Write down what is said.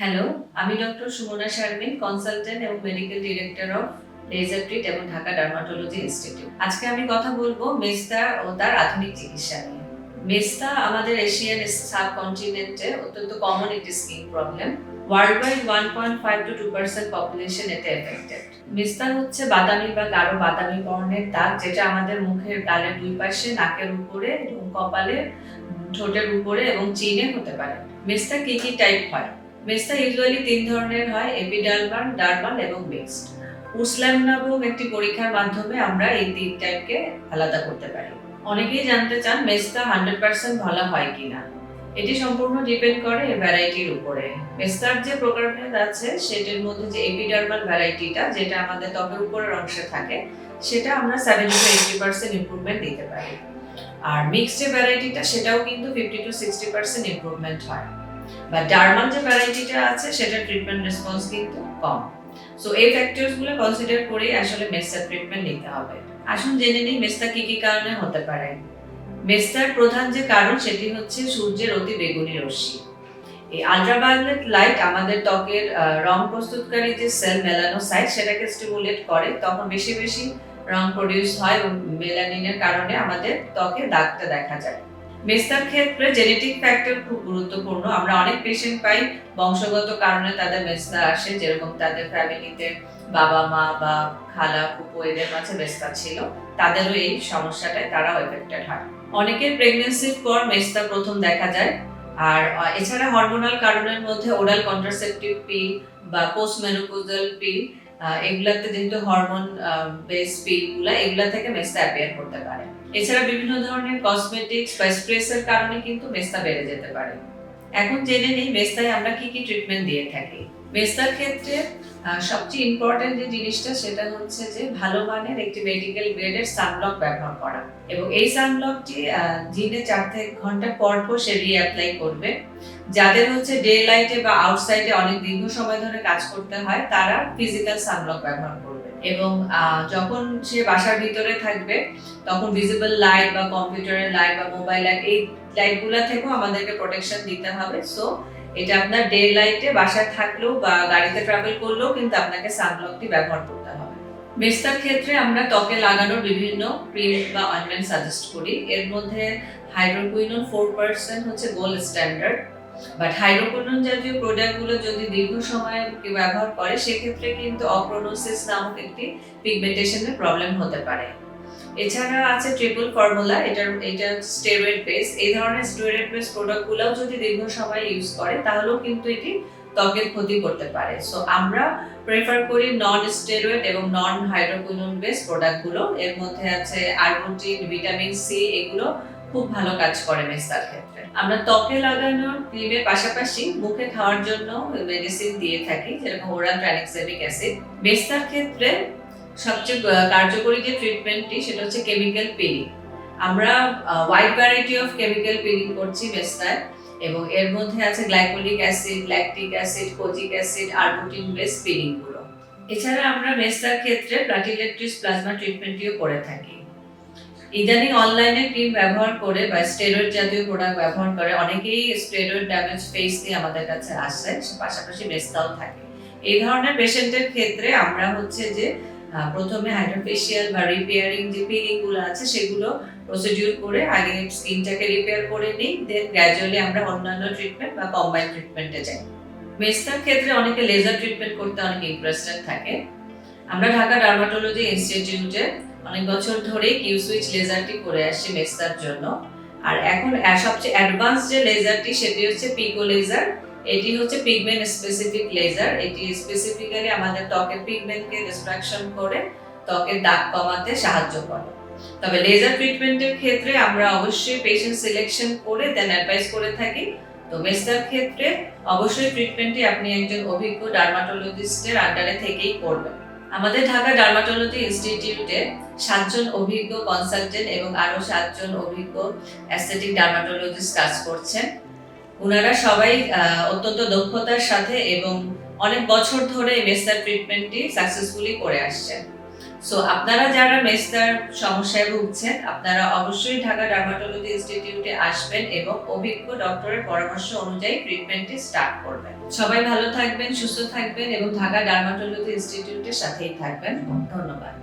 Hello আমি doctor Sumana Sharmin consultant এবং medical director of laser treat এবং ঢাকা ডার্মাটোলজি ইনস্টিটিউট আজকে আমি কথা বলব মেস্তা ও তার আধুনিক চিকিৎসা নিয়ে। মেস্তা আমাদের এশিয়ান সাবকন্টিনেন্টে অত্যন্ত কমন একটি skin problem worldwide one point five two two percent population এতে এফেক্টেড মেস্তা হচ্ছে বাদামি বা গাঢ় বাদামি বর্ণের দাগ, যেটা আমাদের মুখের গালের দুই পাশে, নাকের উপরে কপালে, ঠোঁটের উপরে এবং চিনে হতে পারে। মেস্তা কি কি টাইপ হয়? মেস্তা ইউজুয়ালি তিন ধরনের হয় এপিডার্মাল ডার্মাল এবং মিক্সড। উসলাম নামক একটি পরীক্ষার মাধ্যমে আমরা এই তিন টাইপকে আলাদা করতে পারি। অনেকেই জানতে চান মেস্তা হান্ড্রেড পার্সেন্ট ভালো হয় কিনা। এটি সম্পূর্ণ ডিপেন্ড করে ভ্যারাইটির উপরে। মেস্তার যে প্রকারভেদ আছে, সেটির মধ্যে যে এপিডার্মাল ভ্যারাইটিটা, যেটা আমাদের ত্বকের উপরের অংশে থাকে, সেটা আমরা seventy to eighty percent improvement দিতে পারি। আর মিক্সড যে ভ্যারাইটিটা, সেটাও কিন্তু fifty to sixty percent improvement হয়। বা ডার্মাল যে ভ্যারাইটিটা আছে সেটা ট্রিটমেন্ট রেসপন্স কিন্তু কম। সো এই ফ্যাক্টরসগুলো কনসিডার আসলে ট্রিটমেন্ট নিতে হবে। আসুন জেনে নিই মেস্তা কারণে হতে পারে। মেস্তার প্রধান যে কারণ, সেটি হচ্ছে সূর্যের অতি বেগুনি রশ্মি। এই আলট্রাভায়োলেট লাইট আমাদের ত্বকের রং প্রস্তুতকারী যে সেল মেলানোসাইট সেটাকে স্টিমুলেট করে। তখন বেশি বেশি রং প্রডিউস হয় মেলানিনের কারণে আমাদের ত্বকে দাগটা দেখা যায়। মেস্তার ক্ষেত্রে জেনেটিক ফ্যাক্টর খুব গুরুত্বপূর্ণ। আমরা অনেক পেশেন্ট পাই, বংশগত কারণে তাদের মেস্তা আসে, যেরকম তাদের ফ্যামিলিতে বাবা মা বা খালা ফুপু এদের মাঝে মেস্তা ছিল, তাদেরও এই সমস্যাটায় তারাও এফেক্টেড হয়। অনেকের প্রেগনেন্সির পর মেস্তা প্রথম দেখা যায়, আর এছাড়া হরমোনাল কারণের মধ্যে ওরাল কন্ট্রাসেপটিভ পিল বা পোস্ট মেনোপোজাল পিল এগুলাতে যেহেতু হরমোন বেস পিলগুলা এগুলা থেকে মেস্তা অ্যাপিয়ার করতে পারে। এছাড়া বিভিন্ন ধরনের কসমেটিক্স বা স্প্রেসের কারণে কিন্তু মেস্তা বেড়ে যেতে পারে। এখন জেনে নিই মেস্তায় আমরা কি কি ট্রিটমেন্ট দিয়ে থাকি। মেস্তার ক্ষেত্রে সবচেয়ে ইম্পর্টেন্ট যে জিনিসটা সেটা হচ্ছে যে ভালো মানের একটি মেডিকেল গ্রেডের সানব্লক ব্যবহার করা এবং এই সানব্লকটি দিনে চার থেকে ঘণ্টা পর পর সে রিঅ্যাপ্লাই করবে। যাদের হচ্ছে ডে লাইটে বা আউটসাইডে অনেক দীর্ঘ সময় ধরে কাজ করতে হয়, তারা ফিজিক্যাল সানব্লক ব্যবহার করবে। এবং যখন সে বাসার ভিতরে থাকবে, তখন ভিজিবল লাইট বা কম্পিউটারের লাইট বা মোবাইল লাইট এই লাইটগুলো থেকেও আমাদেরকে প্রোটেকশন দিতে হবে। সো এটা আপনার ডে লাইটে বাসায় থাকলেও বা গাড়িতে ট্রাভেল করলেও কিন্তু আপনাকে সানব্লকটি ব্যবহার করতে হবে। মেস্তার ক্ষেত্রে আমরা ত্বকে লাগানোর বিভিন্ন ক্রিম বা অয়েন্টমেন্ট সাজেস্ট করি। এর মধ্যে হাইড্রোকুইনন ফোর পার্সেন্ট হচ্ছে গোল্ড স্ট্যান্ডার্ড বাট হাইড্রোকুইনন জাতীয় প্রোডাক্টগুলো যদি দীর্ঘ সময় কেউ ব্যবহার করে, সেক্ষেত্রে কিন্তু অক্রোনোসিস নামক একটি পিগমেন্টেশনের প্রবলেম হতে পারে। এছাড়া আছে ট্রিপল ফর্মুলা এটার এটা স্টেরয়েড বেস এই ধরনের স্টেরয়েড বেস প্রোডাক্টগুলোও যদি দীর্ঘ সময় ইউজ করে, তাহলেও কিন্তু এটি ত্বকের ক্ষতি করতে পারে। সো আমরা প্রেফার করি নন স্টেরয়েড এবং নন হাইড্রোকুইনন বেস প্রোডাক্টগুলো এর মধ্যে আছে আর্বুটিন ভিটামিন সি এগুলো খুব ভালো কাজ করে মেস্তার ক্ষেত্রে। আমরা ত্বকে লাগানোর ক্রিমের পাশাপাশি মুখে খাওয়ার জন্য মেডিসিন দিয়ে থাকি, যেরকম ওরাল ট্রানিক্সেমিক অ্যাসিড মেস্তার ক্ষেত্রে সবচেয়ে কার্যকরী যে ট্রিটমেন্টটি সেটা হচ্ছে কেমিক্যাল পিলিং আমরা wide variety of chemical peeling করছি মেস্তায় এবং এর মধ্যে আছে glycolic acid lactic acid kojic acid arbutin base পিলিংগুলো। এছাড়া আমরা মেস্তার ক্ষেত্রে প্লাটিলেট্রিস প্লাজমা ট্রিটমেন্টটিও করে থাকি। ইদানিং অনলাইনে ক্রিম ব্যবহার করে বা স্টেরয়েড জাতীয় প্রোডাক্ট ব্যবহার করে অনেকেই স্টেরয়েড ড্যামেজ ফেস নিয়ে আমাদের কাছে আসে পাশাপাশি মেস্তাও থাকে। এই ধরনের পেশেন্টের ক্ষেত্রে আমরা হচ্ছে যে প্রথমে হাইড্রোফেশিয়াল বা রিপেয়ারিং যে পিলিংগুলো আছে, সেগুলো প্রসিডিউর করে আগে স্কিনটাকে রিপেয়ার করে নিই দেন গ্র্যাজুয়ালি আমরা অন্যান্য ট্রিটমেন্ট বা কম্বাইন ট্রিটমেন্টে যাই। মেস্তার ক্ষেত্রে অনেকে লেজার ট্রিটমেন্ট করতে অনেক ইন্টারেস্টেড থাকে। আমরা ঢাকা ডার্মাটোলজি ইনস্টিটিউটে অনেক বছর ধরে কিউ সুইচ লেজারটি করে আসছি মেস্তার জন্য। আর এখন সবচেয়ে অ্যাডভান্স যে লেজারটি, সেটি হচ্ছে পিকো লেজার। এটি হচ্ছে পিগমেন্ট স্পেসিফিক লেজার এটি স্পেসিফিক্যালি আমাদের ত্বকের পিগমেন্টকে ডিস্ট্রাকশন করে, ত্বকের দাগ কমাতে সাহায্য করে। তবে লেজার ট্রিটমেন্টের ক্ষেত্রে আমরা অবশ্যই পেশেন্ট সিলেকশন করে দেন অ্যাডভাইস করে থাকি। তো মেস্তার ক্ষেত্রে অবশ্যই ট্রিটমেন্টটি আপনি একজন অভিজ্ঞ ডার্মাটোলজিস্টের আন্ডারে থেকেই করবেন। আমাদের ঢাকা ডার্মাটোলজি ইনস্টিটিউটে সাতজন অভিজ্ঞ কনসালটেন্ট এবং আরও সাতজন অভিজ্ঞ অ্যাস্থেটিক ডার্মাটোলজিস্ট কাজ করছেন। ওনারা সবাই অত্যন্ত দক্ষতার সাথে এবং অনেক বছর ধরে মেসার ট্রিটমেন্টটি সাকসেসফুলি করে আসছেন। সো আপনারা যারা মেস্তার সমস্যায় ভুগছেন, আপনারা অবশ্যই ঢাকা ডার্মাটোলজি ইনস্টিটিউটে আসবেন এবং অভিজ্ঞ ডক্টরের পরামর্শ অনুযায়ী ট্রিটমেন্টটি স্টার্ট করবেন। সবাই ভালো থাকবেন, সুস্থ থাকবেন এবং ঢাকা ডার্মাটোলজি ইনস্টিটিউটের সাথেই থাকবেন। ধন্যবাদ।